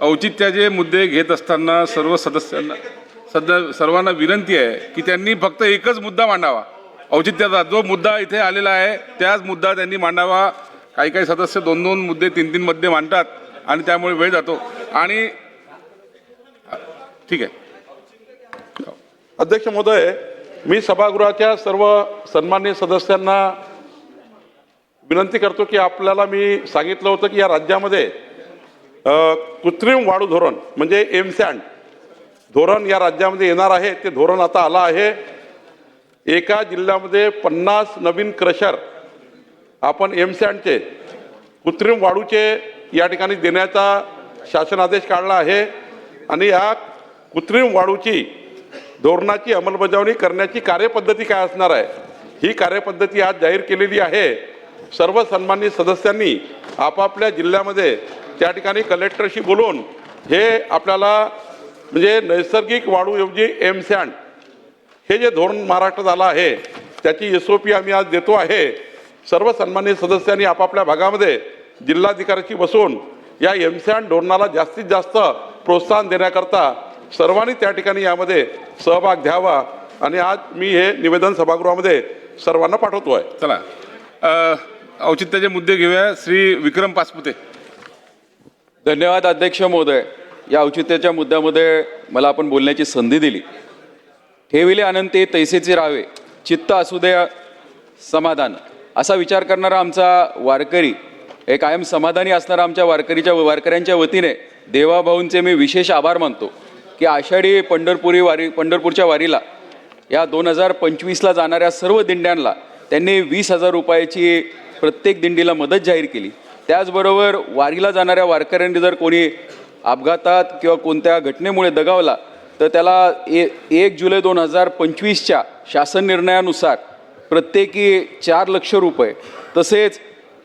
औचित्याचे मुद्दे घेत असताना सर्व सदस्यांना सध्या सर्वांना विनंती आहे की त्यांनी फक्त एकच मुद्दा मांडावा. औचित्याचा जो मुद्दा इथे आलेला आहे त्याच मुद्दा त्यांनी मांडावा. काही काही सदस्य दोन दोन मुद्दे तीन तीन मुद्दे मांडतात आणि त्यामुळे वेळ जातो. आणि ठीक आहे. अध्यक्ष महोदय मी सभागृहाच्या सर्व सन्मान्य सदस्यांना विनंती करतो की आपल्याला मी सांगितलं होतं की या राज्यामध्ये कृत्रिम वाढू धोरण म्हणजे एमसँड धोरण या राज्यामध्ये येणार आहे ते धोरण आता आलं आहे. एका जिल्ह्यामध्ये पन्नास नवीन क्रशर आपण एमसँडचे कृत्रिम वाढूचे या ठिकाणी देण्याचा शासन आदेश काढला आहे. आणि या कृत्रिम वाढूची धोरणाची अंमलबजावणी करण्याची कार्यपद्धती काय असणार आहे? ही कार्यपद्धती आज जाहीर केलेली आहे. सर्व सन्मानित सदस्यांनी आपापल्या जिल्ह्यामध्ये त्या ठिकाणी कलेक्टरशी बोलून हे आपल्याला म्हणजे नैसर्गिक वाढूऐवजी एम सँड हे जे धोरण महाराष्ट्र झालं आहे त्याची एस ओ पी आम्ही आज देतो आहे. सर्व सन्मान्य सदस्यांनी आपापल्या भागामध्ये जिल्हाधिकाऱ्याची बसून या एमसँड धोरणाला जास्तीत जास्त प्रोत्साहन देण्याकरता सर्वांनी त्या ठिकाणी यामध्ये सहभाग घ्यावा आणि आज मी हे निवेदन सभागृहामध्ये सर्वांना पाठवतो आहे चला औचित्याचे मुद्दे घेऊया. श्री विक्रम पासपुते. धन्यवाद अध्यक्ष महोदय. या औचित्याच्या मुद्द्यामध्ये मला आपण बोलण्याची संधी दिली. ठेविले अनंते तैसेचे राहावे चित्त असू दे समाधान. असा विचार करणारा आमचा वारकरी हे कायम समाधानी असणारा आमच्या वारकरीच्या वारकऱ्यांच्या वतीने देवाभाऊंचे मी विशेष आभार मानतो की आषाढी पंढरपुरी वारी पंढरपूरच्या वारीला या दोन हजार पंचवीसला जाणाऱ्या सर्व दिंड्यांना त्यांनी वीस हजार रुपयाची प्रत्येक दिंडीला मदत जाहीर केली. त्याचबरोबर वारीला जाणाऱ्या वारकऱ्यांनी जर कोणी अपघातात किंवा कोणत्या घटनेमुळे दगावला तर त्याला ए एक जुलै दोन हजार पंचवीसच्या शासन निर्णयानुसार प्रत्येकी चार लक्ष रुपये तसेच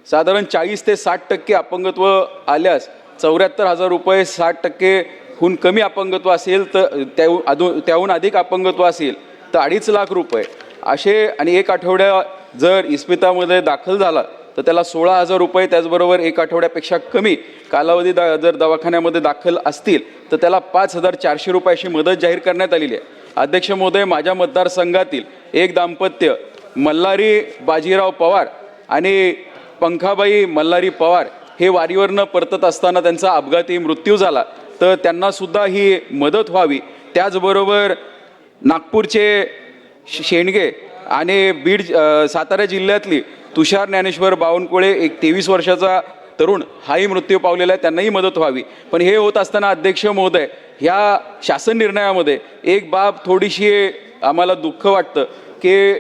साधारण चाळीस ते साठ टक्के अपंगत्व आल्यास चौऱ्याहत्तर हजार रुपये साठ टक्केहून कमी अपंगत्व असेल तर त्याहून अधू त्याहून अधिक अपंगत्व असेल तर अडीच लाख रुपये असे आणि एक आठवड्या जर इस्पितामध्ये दाखल झाला तर त्याला सोळा हजार रुपये त्याचबरोबर एक आठवड्यापेक्षा कमी कालावधी दा जर दवाखान्यामध्ये दाखल असतील तर त्याला पाच हजार चारशे रुपयाची मदत जाहीर करण्यात आलेली आहे. अध्यक्ष महोदय माझ्या मतदारसंघातील एक दाम्पत्य मल्हारी बाजीराव पवार आणि पंखाबाई मल्हारी पवार हे वारीवरनं परतत असताना त्यांचा अपघाती मृत्यू झाला. तर त्यांनासुद्धा ही मदत व्हावी. त्याचबरोबर नागपूरचे शेणगे शेंडगे आणि बीड सातारा जिल्ह्यातली तुषार ज्ञानेश्वर बावनकुळे एक तेवीस वर्षाचा तरुण हाही मृत्यू पावलेला आहे त्यांनाही मदत व्हावी. पण हे होत असताना अध्यक्ष महोदय ह्या शासन निर्णयामध्ये एक बाब थोडीशी आम्हाला दुःख वाटतं की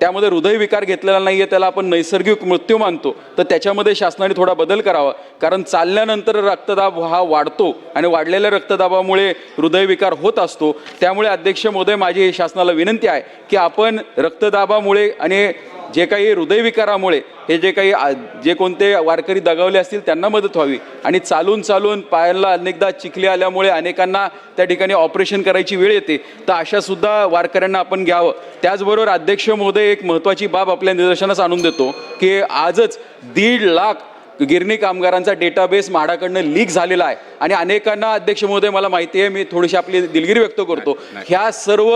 त्यामध्ये हृदयविकार घेतलेला नाही आहे त्याला आपण नैसर्गिक मृत्यू मानतो. तर त्याच्यामध्ये शासनाने थोडा बदल करावा. कारण चालल्यानंतर रक्तदाब हा वाढतो आणि वाढलेल्या रक्तदाबामुळे हृदयविकार होत असतो. त्यामुळे अध्यक्ष महोदय माझी शासनाला विनंती आहे की आपण रक्तदाबामुळे आणि जे काही हृदयविकारामुळे हे जे काही आ- जे कोणते वारकरी दगावले असतील त्यांना मदत व्हावी. आणि चालून चालून पायांना अनेकदा चिखले आल्यामुळे अनेकांना त्या ठिकाणी ऑपरेशन करायची वेळ येते तर अशासुद्धा वारकऱ्यांना आपण घ्यावं. त्याचबरोबर अध्यक्ष महोदय एक महत्त्वाची बाब आपल्या निदर्शनास आणून देतो की आजच दीड लाख गिरणी कामगारांचा डेटाबेस म्हाडाकडनं लीक झालेला आहे. आणि अनेकांना अध्यक्ष महोदय मला माहिती आहे मी थोडीशी आपली दिलगिरी व्यक्त करतो. ह्या सर्व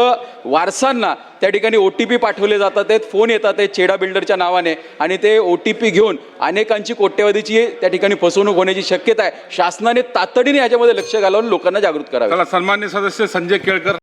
वारसांना त्या ठिकाणी ओ टी पी पाठवले जातात आहेत फोन येतात आहेत चेडा बिल्डरच्या नावाने. आणि ते ओ टी पी घेऊन अनेकांची कोट्यवधीची त्या ठिकाणी फसवणूक होण्याची शक्यता आहे. शासनाने तातडीने याच्यामध्ये लक्ष घालून लोकांना जागृत करावे. सन्मान्य सदस्य संजय केळकर.